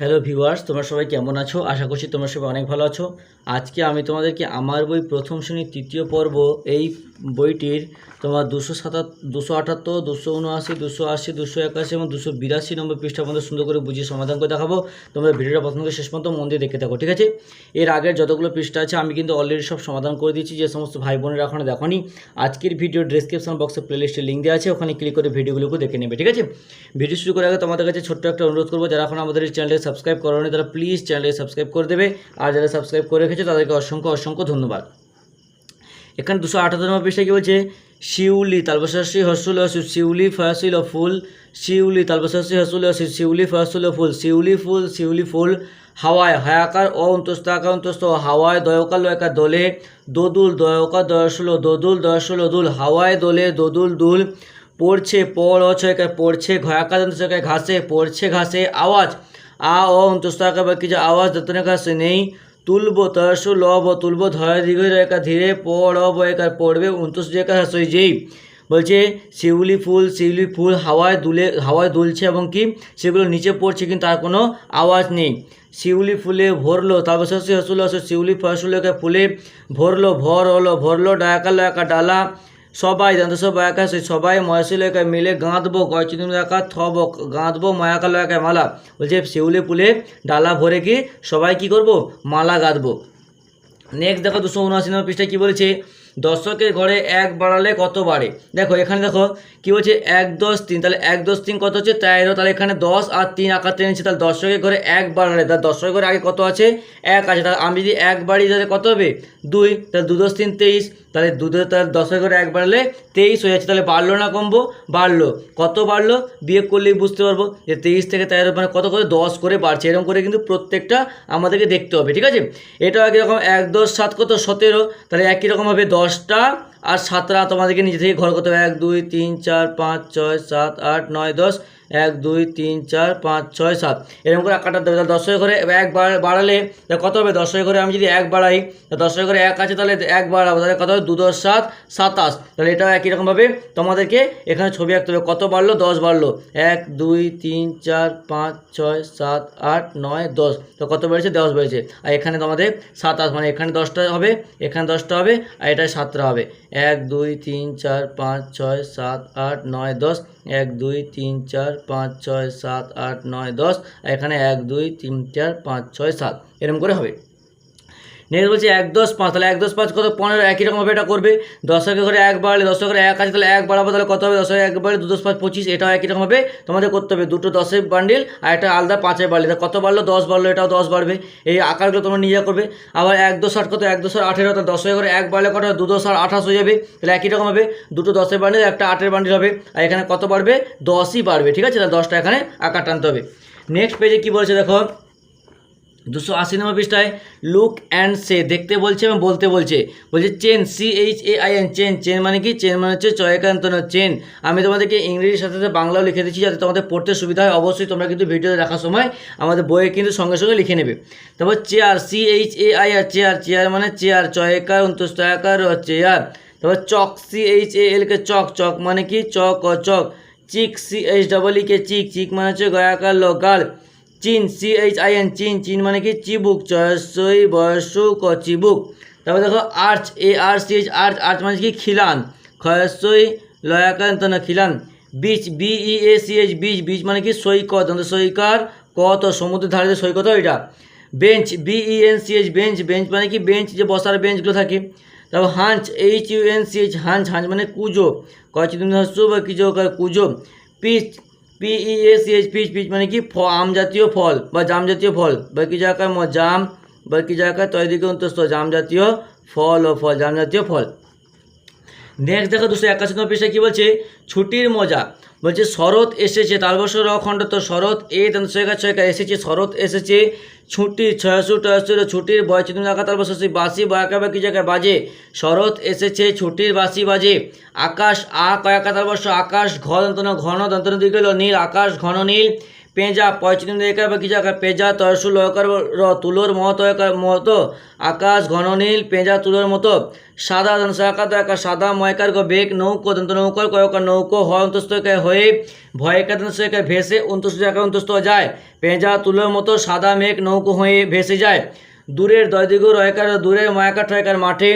Hello viewers তোমরা সবাই কেমন আছো? আশা করছি তোমরা সবাই অনেক ভালো আছো। আজকে আমি তোমাদেরকে আমার বই প্রথম শ্রেণির তৃতীয় পর্ব এই বইটির তোমার দুশো সাতাত, দুশো আটাত্তর, দুশো উনআশি, দুশো আশি, দুশো একাশি এবং দুশো বিরাশি নম্বর পৃষ্ঠা পর্যন্ত সুন্দর করে বুঝিয়ে সমাধান করে দেখাবো। তোমরা ভিডিওটা প্রথম থেকে শেষ পর্যন্ত মন দিয়ে দেখে থাকো, ঠিক আছে? এর আগের যতগুলো পৃষ্ঠা আছে, আমি কিন্তু অলরেডি সব সমাধান করে দিয়েছি। যে সমস্ত ভাই বোনেরা এখনও দেখনি, আজকের ভিডিও ডিসক্রিপশন বক্সে প্লেলিস্টের লিঙ্ক দেওয়া আছে, ওখানে ক্লিক করে ভিডিওগুলোকে দেখে নেবে, ঠিক আছে? ভিডিও শুরু করার আগে তোমাদের কাছে ছোট্ট একটা অনুরোধ করব, যারা এখন আমাদের এই চ্যানেলকে সাবস্ক্রাইব করোনি তারা প্লিজ চ্যানেলকে সাবস্ক্রাইব করে দেবে। আর যারা সাবস্ক্রাইব করে রেখেছে, তাদেরকে অসংখ্য অসংখ্য ধন্যবাদ। এখানে দুশো আঠাত্তর নম্বর পৃষ্ঠায় কী বলছে? শিউলি তালবশাসী হসুল হসু শিউলি ফসিল ও ফুল। শিউলি তালবশাসী হসুল হসু শিউলি ফসুল ও ফুল। শিউলি ফুল শিউলি ফুল। হাওয়ায়, হায়াকার অ অন্তস্থ আকার অন্তস্থ হাওয়ায় দয়কার লয়কার দোলে। দোদুল দয়কার দয়সুল দোদুল, দয়সুল দুল। হাওয়ায় দোলে, দোদুল, দুল। পড়ছে, পড় অছয়কার পড়ছে ঘয়াকার ঘাসে, পড়ছে ঘাসে, আওয়াজ। আ ও অন্তস্থ আকার বাকি যে আওয়াজ দত্তনে ঘাসে নেই তুলব তরসু লব তুলব ধয় দীর্ঘ রেখা ধীরে পড়ব একার পড়বে উনত্রিশ রেখা হ্যাঁ যেই। বলছে, শিউলি ফুল শিউলি ফুল হাওয়ায় দুলে, হাওয়ায় দুলছে এবং কি সেগুলো নিচে পড়ছে কিন্তু তার কোনো আওয়াজ নেই। শিউলি ফুলে ভরলো, তারপর শস্য হসুল হসু শিউলি ফসলকে ফুলে ভরলো, ভর হলো, ভরলো ডায়াকালো একা ডালা সবাই জানতো সব একা সেই সবাই মহাশিল মিলে গাঁথবো গয়চিনুন একা থব গাঁথবো মায়াকালো একা মালা। বলছে, শিউলে পুলে ডালা ভরে কি সবাই কি করব? মালা গাঁথবো নেক্সট দেখো, দুশো উনআশি নম্বর পৃষ্ঠায় কী বলেছে? দশকের ঘরে এক বাড়ালে কত বাড়ে? দেখো, এখানে দেখো, কী বলছে? এক দশ তিন। তাহলে এক দশ তিন কত হচ্ছে? তেরো। তাহলে এখানে দশ আর তিন আকার টেনেছে তাহলে দশকের ঘরে এক বাড়ালে, তাহলে দশকের ঘরে আগে কত আছে? এক আছে। তাহলে আমি যদি এক বাড়ি, তাহলে কত হবে? দুই। তাহলে দু দশ তিন তেইশ। তাহলে দু দশ, তাহলে দশের ঘরে এক বাড়ালে তেইশ হয়ে যাচ্ছে। তাহলে বাড়লো না কমবো? বাড়লো। কত বাড়লো? বিয়ে করলেই বুঝতে পারব যে তেইশ থেকে তেরো মানে কত করে? দশ করে বাড়ছে। এরকম করে কিন্তু প্রত্যেকটা আমাদেরকে দেখতে হবে, ঠিক আছে? এটাও একই রকম। এক দশ সাত কত? সতেরো। তাহলে একই রকম হবে দশটা আর সাতটা তোমাদেরকে নিজে থেকে ঘর করতে হবে। এক, দুই, তিন, চার, পাঁচ, ছয়, সাত, আট, নয়, দশ এক, দুই, তিন, চার, পাঁচ, ছয়, সাত। এরকম করে কাটাতে দেবে। তাহলে দশের ঘরে এক বাড়- বাড়ালে কত হবে? দশই ঘরে আমি যদি এক বাড়াই তা দশের ঘরে এক আছে, তাহলে এক বাড়াবো। তাহলে কত হবে? দু দশ সাত, সাতাশ। তাহলে এটাও একই রকমভাবে তোমাদেরকে এখানে ছবি আঁকতে হবে। কত বাড়লো? দশ বাড়লো। এক, দুই, তিন, চার, পাঁচ, ছয়, সাত, আট, নয়, দশ। তো কত বেড়েছে? দশ বেড়েছে। আর এখানে তোমাদের সাতাশ। মানে এখানে দশটা হবে, এখানে দশটা হবে, আর এটা সাতটা হবে। এক, দুই, তিন, চার, পাঁচ, ছয়, সাত, আট, নয়, দশ। এক, দুই, তিন, চার পাঁচ, ছয়, সাত, আট, নয়, দশ এখানে এক, দুই, তিন, চার, পাঁচ, ছয়, সাত। এরকম করে হবে। নেক্সট বলছে এক দশ পাঁচ, তাহলে এক দশ পাঁচ কত? পনেরো, একই রকমভাবে এটা করবে। দশকের ঘরে এক বাড়লে দশের ঘরে এক আছে, তাহলে এক বাড়াবো, তাহলে কত হবে? দশের এক বাড়লে দু দশ পাঁচ পঁচিশ, এটাও একই রকমভাবে তোমাদের করতে হবে। দুটো দশের বান্ডিল আর একটা আলাদা পাঁচের বাড়লে কত বাড়লো? দশ বাড়লো, এটাও দশ বাড়বে। এই আকারগুলো তোমরা নিজে করবে। আবার এক দশ আট কত? এক দশ আঠেরো তো দশের ঘরে এক বাড়লে কত? হবে? দু দশ আর আঠাশ হয়ে যাবে। তাহলে একই রকম হবে দুটো দশের বান্ডিল একটা আটের বান্ডিল হবে। আর এখানে কত বাড়বে? দশই বাড়বে, ঠিক আছে? তাহলে দশটা এখানে আকার টানতে হবে। নেক্সট পেজে কী বলছে দেখো? দুশো আশি নম্বর পৃষ্ঠায় লুক অ্যান্ড সে দেখতে বলছে এবং বলতে বলছে। বলছে chain C H A I N chain chain মানে কি? চেন মানে হচ্ছে চয়কান্তন চেন আমি তোমাদেরকে ইংরেজির সাথে সাথে বাংলাও লিখে দিচ্ছি যাতে তোমাদের পড়তে সুবিধা হয়। অবশ্যই তোমরা কিন্তু ভিডিও দেখার সময় আমাদের বইয়ে কিন্তু সঙ্গে সঙ্গে লিখে নেবে। তারপর chair C H A I R chair chair মানে চেয়ার চয়কার অন্তস্তয়াকার চেয়ার তারপর, চক সি এইচ এ এল কে চক চক মানে কি? চক ও chalk C H double E K cheek. Cheek মানে হচ্ছে গয়াকার, local. Chin C H I N chin chin মানে কি? চিবুক চয়সই বয়সুক ক চিবুক তারপর দেখো, arch A R C H arch arch মানে কি? খিলান। খয়সই লয়াকান্ত না খিলান। Beach B E A C H beach beach মানে কি? সৈকত সৈকার, কত? সমুদ্রের ধারে সৈকত এটা। Bench B E N C H bench bench মানে কি? বেঞ্চ, যে বসার বেঞ্চগুলো থাকে। তারপর hunch H U N C H hunch hunch মানে কুজো। হস্যু বা কিজো কুজো। Peach P E S H peach peach মানে কি ফ আম জাতীয় ফল বা জাম জাতীয় ফল বা কি জায়গায় ম- জাম বা কি জায়গায় তৈরিকে অন্তস্থ জাম জাতীয় ফল ও ফল জাম জাতীয় ফল নেক্সট দেখো দুশো একাশি নম্বর পৃষ্ঠায় কী বলছে? ছুটির মজা। বলছে, শরৎ এসেছে তার বছর অখণ্ড তো শরৎ এ ছয়কা ছয়কা এসেছে, শরৎ এসেছে, ছুটি ছয়শো টয়শো ছুটির বয় চিত্র রাখা তার বছর সেই বাসি কি জায়গায় বাজে। শরৎ এসেছে, ছুটির বাসি বাজে। আকাশ আ কয়াকা তার বর্ষ আকাশ ঘ দন্তন ঘন, দন্তন দিকে নীল, আকাশ ঘন নীল। পেঁজা পয়চিন্ত একার বা কিছু আকার, পেঁজা, তরসুল অকার র, তুলোর মত একার মতো, আকাশ ঘন নীল, পেঁজা, তুলোর মতো, সাদা সাকা একা সাদা, ময়কার গ বেগ, নৌকো দন্ত নৌকর কয়কার নৌকো হয় অন্তস্থ হয়ে ভয় দন্ত একার ভেসে, অন্তস্থ একা অন্তস্থ যায়, পেঁজা, তুলোর মতো সাদা মেঘ নৌকো হয়ে ভেসে যায়। দূরের দয়দিগ রয়কার দূরের ময়াকার টয়কার মাঠে,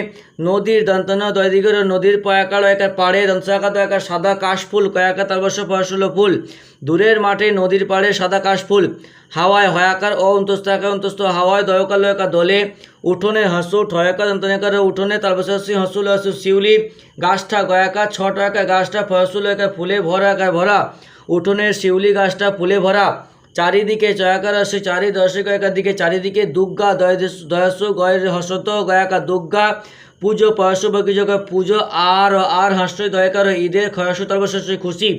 নদীর দন্তন দয়দিগ নদীর পয়াকার রয়কার পাড়ে দন্তসাকা দয়কার সাদা কাশফুল, কয়াকা তালবর্ষ ফসল ফুল। দূরের মাঠে, নদীর পাড়ে সাদা কাশফুল। হাওয়ায় হয়াকার ও অন্তস্তাকার অন্তস্ত হাওয়ায় দয়কার লয়কার দলে। উঠোনে হাসু ঠয়কার দন্তনাকার উঠোনে তালবসি হাসুল হাসু শিউলি গাছটা গয়াকা, ছ টয়কা গাছটা ফসল একা ফুলে ভরা একা ভরা। উঠোনের শিউলি গাছটা ফুলে ভরা। চারিদিকে জয়াকার আসে, চারি দর্শক একার দিকে, চারিদিকে দুর্গা দয়স, গয়ের হসত গয়াকা দুর্গা, পুজো পয়স বকিযোগ পুজো, আর আর হাস্য দয়াকার ঈদের খয়স তর্বশস্য খুশি।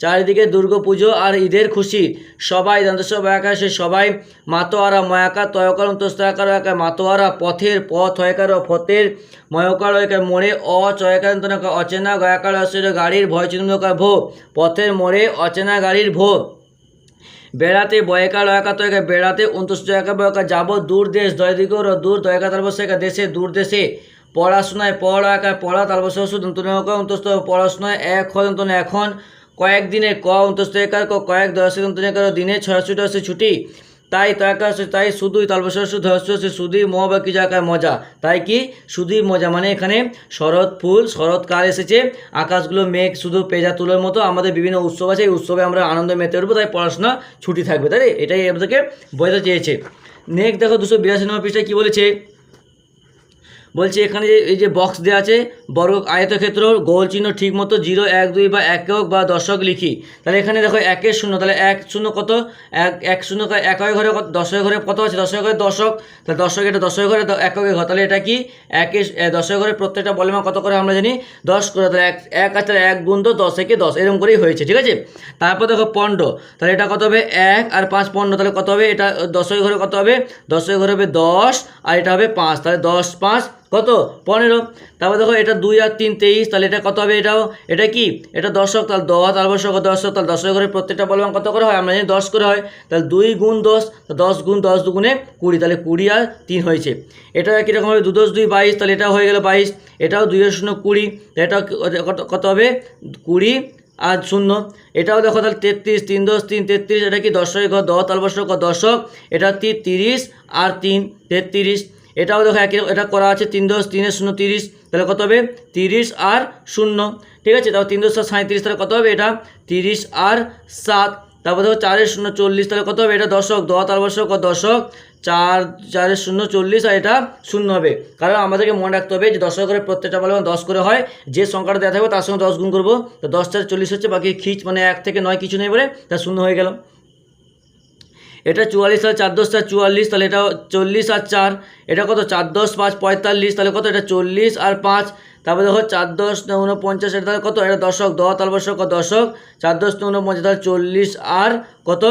চারিদিকে দুর্গা পুজো আর ঈদের খুশি। সবাই দন্তস বয়াকা সে সবাই মাতোয়ারা ময়াকা তয়কার অন্তস্তাকার একা মাতোয়ারা, পথের পথ হয়কার পথের ময়কার একা মোড়ে অ চয়কার অচেনা গয়াকার আসলে গাড়ির ভয় চিহ্নকার ভো পথের মোড়ে অচেনা গাড়ির ভো বেড়াতে বয়কা লয়কা তয়কা, বেড়াতে উনত্রিশ জয়কা বয়কা যাব দূর দেশ দয়দিগর দূর দয়কা তালবসেকা দেশে, দূর দেশে। পড়াশোনায় পড়া একা পড়া তালবস দন্তনকা অন্তস্থ, পড়াশোনায় এখন, কয়েক কয়েকদিনে ক অন্তস্থ একার কয়েক দশ দন্তনকার দিনে ছয় ছুটি ছুটি। তাই তয়কা তাই শুধুই শুধু ধস্য শুধুই ম বা কি জায়গায় মজা। তাই কি? শুধুই মজা। মানে এখানে শরৎ ফুল শরৎকাল এসেছে, আকাশগুলো মেঘ, শুধু পেজা তুলোর মতো আমাদের বিভিন্ন উৎসব আছে, এই উৎসবে আমরা আনন্দ মেতে উঠবো, তাই পড়াশোনা ছুটি থাকবে, তাই এটাই আমাদেরকে বোঝাতে চেয়েছে। নেক্সট দেখো, দুশো বিরাশি নম্বর পৃষ্ঠায় কী বলেছে? বলছে এখানে যে এই যে বক্স দেওয়া আছে বর্গ আয়তক্ষেত্র গোল চিহ্ন ঠিক মতো জিরো এক দুই বা একক বা দশক লিখি। তাহলে এখানে দেখো একের শূন্য তাহলে এক শূন্য কত? এক এক শূন্য একের ঘরে দশের ঘরে কত আছে? দশের ঘরে দশক। তাহলে দশক এটা দশের ঘরে এককের ঘর। তাহলে এটা কি? একের এ, ঘরে প্রত্যেকটা বলে কত করে আমরা জানি? দশ করে। তাহলে এক এক আছে এক গুণ তো দশ একে দশ। এরকম করেই হয়েছে ঠিক আছে? তারপর দেখো পণ্ড। তাহলে এটা কত হবে? এক আর পাঁচ পণ্ড। তাহলে কত হবে? এটা দশের ঘরে কত হবে? দশের ঘরে হবে দশ আর এটা হবে পাঁচ। তাহলে দশ পাঁচ কত? পনেরো। তারপর দেখো, এটা দুই আর তিন, তেইশ। তাহলে এটা কত হবে এটাও? এটা কি? এটা দশক, তাহলে দশ, তারপর শক দশক তাহলে দশের ঘরে প্রত্যেকটা বলবাম কত করে হয়? আমরা জানি দশ করে হয়। তাহলে দুই গুণ দশ দশ গুণ দশ দুগুণে কুড়ি। তাহলে কুড়ি আর তিন হয়েছে। এটা একই রকম হবে। দু দশ, দুই বাইশ, তাহলে এটা হয়ে গেল বাইশ। এটাও দুই শূন্য কুড়ি। এটাও কত হবে? কুড়ি আর শূন্য। এটাও দেখো, তাহলে তেত্রিশ, তিন দশ, তিন তেত্রিশ। এটা কি দশক ঘর? দশ তালবর্ষ দশক। এটা তিরিশ আর তিন, তেত্রিশ। এটাও দেখো একই এটা করা আছে তিন দশ তিনের শূন্য তিরিশ, তাহলে কত হবে? তিরিশ আর শূন্য। ঠিক আছে? তাহলে তিন দশ সাত সাঁত্রিশ তাহলে কত হবে এটা? তিরিশ আর সাত। তারপর দেখো চারের শূন্য চল্লিশ, তাহলে কত হবে? এটা দশক। দশ আর তালবর্ষ দশক। চার চারের শূন্য চল্লিশ আর এটা শূন্য হবে। কারণ আমাদেরকে মনে রাখতে হবে যে দশক করে প্রত্যেকটা বলে দশ করে হয়। যে সংখ্যাটা দেওয়া থাকবে তার সঙ্গে দশ গুণ করব। তো দশ, চার চল্লিশ হচ্ছে, বাকি খিচ মানে এক থেকে নয় কিছু নেই বলে তা শূন্য হয়ে গেল। এটা চুয়াল্লিশ তাহলে চার দশ চার চুয়াল্লিশ, তাহলে এটা চল্লিশ আর চার, এটা কত? চার দশ পাঁচ পঁয়তাল্লিশ, তাহলে কত? এটা চল্লিশ আর পাঁচ, তারপরে দেখো চার দশ উনপঞ্চাশ, এটা তাহলে কত? এটা দশক দশ তালবর্ষ কত? দশক। চার দশ উনপঞ্চাশ, তাহলে চল্লিশ আর কত?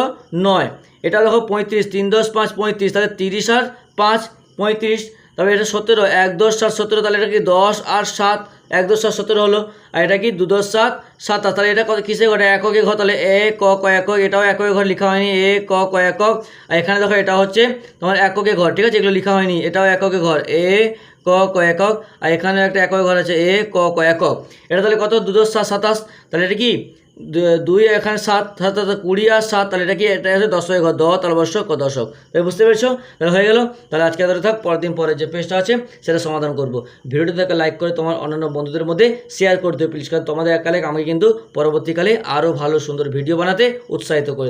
নয়। এটা দেখো পঁয়ত্রিশ, তিন দশ পাঁচ পঁয়ত্রিশ, তাহলে তিরিশ আর পাঁচ, পঁয়ত্রিশ। তারপরে এটা সতেরো, এক দশ সাত সতেরো, তাহলে এটা কি দশ আর সাত, এক দশ সাত সতেরো হলো। আর এটা কি দু দশ সাত সাতাশ তাহলে এটা কত কিসে ঘটে এককে ঘর, তাহলে এ, ক ক, একক, এটাও এককে ঘর লেখা হয়নি। এ, ক ক, একক। আর এখানে দেখো, এটা হচ্ছে তোমার এককে ঘর, ঠিক আছে? এগুলো লেখা হয়নি, এটাও এককে ঘর। এ, ক ক, একক। আর এখানেও একটা একক ঘর আছে, এ, ক ক, একক। এটা তাহলে কত? দু দশ সাত, সাতাশ। তাহলে এটা কি? দুই, এখানে সাত সাত কুড়ি আর সাত, তাহলে এটা কি? এটা আছে দশ ঘর দশ, তাহলে বর্ষক ক দশক? বুঝতে পেরেছ? তাহলে হয়ে গেল। তাহলে আজকে ধরে থাক, পরের দিন পরে যে পেজটা আছে, সেটা সমাধান করব। ভিডিওটি দেখে লাইক করে তোমার অন্যান্য বন্ধুদের মধ্যে শেয়ার করে দিও প্লিজ কারণ তোমাদের একালে আমাকে কিন্তু পরবর্তীকালে আরও ভালো, সুন্দর ভিডিও বানাতে উৎসাহিত করে